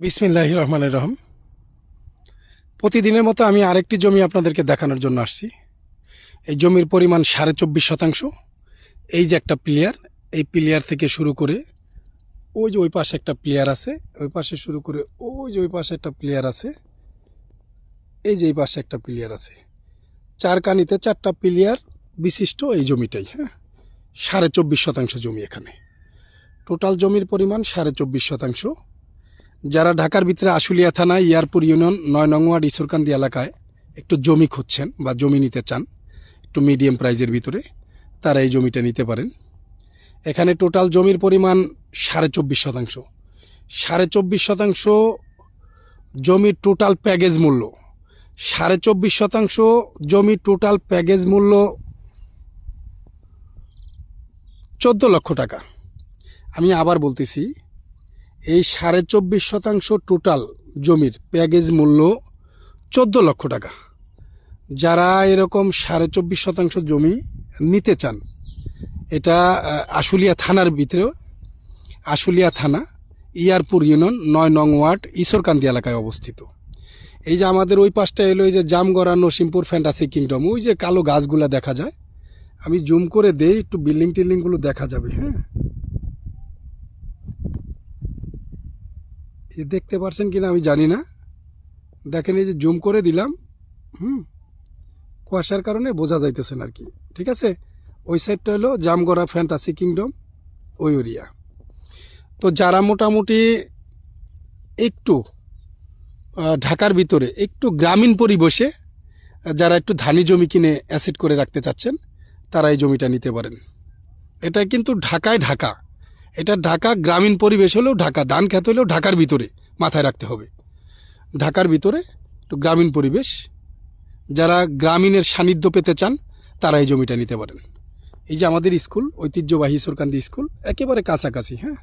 বিসমিল্লাহ রহমানের রহম। প্রতিদিনের মতো আমি আরেকটি জমি আপনাদেরকে দেখানোর জন্য আসছি। এই জমির পরিমাণ সাড়ে চব্বিশ শতাংশ। এই যে একটা প্লেয়ার এই প্লেয়ার থেকে শুরু করে ওই যে ওই পাশে একটা প্লেয়ার আছে, ওই পাশে শুরু করে ওই যে ওই পাশে একটা প্লেয়ার আছে, এই যে এই পাশে একটা প্লেয়ার আছে। চার কানিতে চারটা প্লেয়ার বিশিষ্ট এই জমিটাই হ্যাঁ? সাড়ে চব্বিশ শতাংশ জমি এখানে। টোটাল জমির পরিমাণ সাড়ে চব্বিশ শতাংশ। যারা ঢাকার ভিতরে আশুলিয়া থানা, ইয়ারপুর ইউনিয়ন, নয় নং ওয়ার্ড, ঈশ্বরকান্দি এলাকায় একটু জমি খুঁজছেন বা জমি নিতে চান, একটু মিডিয়াম প্রাইজের ভিতরে, তারা এই জমিটা নিতে পারেন। এখানে টোটাল জমির পরিমাণ সাড়ে চব্বিশ শতাংশ। সাড়ে চব্বিশ শতাংশ জমির টোটাল প্যাকেজ মূল্য। সাড়ে চব্বিশ শতাংশ জমির টোটাল প্যাকেজ মূল্য চোদ্দ লক্ষ টাকা। আমি আবার বলতেছি এই সাড়ে চব্বিশ শতাংশ টোটাল জমির প্যাকেজ মূল্য চোদ্দ লক্ষ টাকা। যারা এরকম সাড়ে চব্বিশ শতাংশ জমি নিতে চান, এটা আশুলিয়া থানার ভিতরে আশুলিয়া থানা, ইয়ারপুর ইউনিয়ন, নয় নং ওয়ার্ড, ঈশ্বরকান্দি এলাকায় অবস্থিত। এই যে আমাদের ওই পাশটা এলো, এই যে জামগড়া নসিমপুর ফ্যান্টাসি কিংডম, ওই যে কালো গাছগুলা দেখা যায়। আমি জুম করে দেই, একটু বিল্ডিং টিল্ডিংগুলো দেখা যাবে হ্যাঁ? দেখতে পারছেন কিনা আমি জানি না। দেখেন এই যে জুম করে দিলাম, হুম, কুয়াশার কারণে বোঝা যাইতেছেন আর কি ঠিক আছে? ওই সাইডটা হলো জামগড়া ফ্যান্টাসি কিংডম, ওই এরিয়া। তো যারা মোটামুটি একটু ঢাকার ভিতরে, একটু গ্রামীণ পরিবেশে যারা একটু ধানি জমি কিনে অ্যাসিড করে রাখতে চাচ্ছেন, তারা এই জমিটা নিতে পারেন। এটা কিন্তু ঢাকায় ঢাকা। এটা ঢাকা গ্রামীণ পরিবেশ হলেও ঢাকা ধান খেত হলেও ঢাকার ভিতরে মাথায় রাখতে হবে। ঢাকার ভিতরে একটু গ্রামীণ পরিবেশ। যারা গ্রামীণের সান্নিধ্য পেতে চান, তারা এই জমিটা নিতে পারেন। এই যে আমাদের স্কুল, ঐতিহ্যবাহী সুরকান্দি স্কুল, একেবারে কাছাকাছি হ্যাঁ?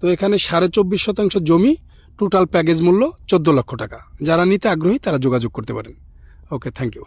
তো এখানে সাড়ে চব্বিশ শতাংশ জমি টোটাল প্যাকেজ মূল্য চোদ্দ লক্ষ টাকা। যারা নিতে আগ্রহী, তারা যোগাযোগ করতে পারেন। Okay thank you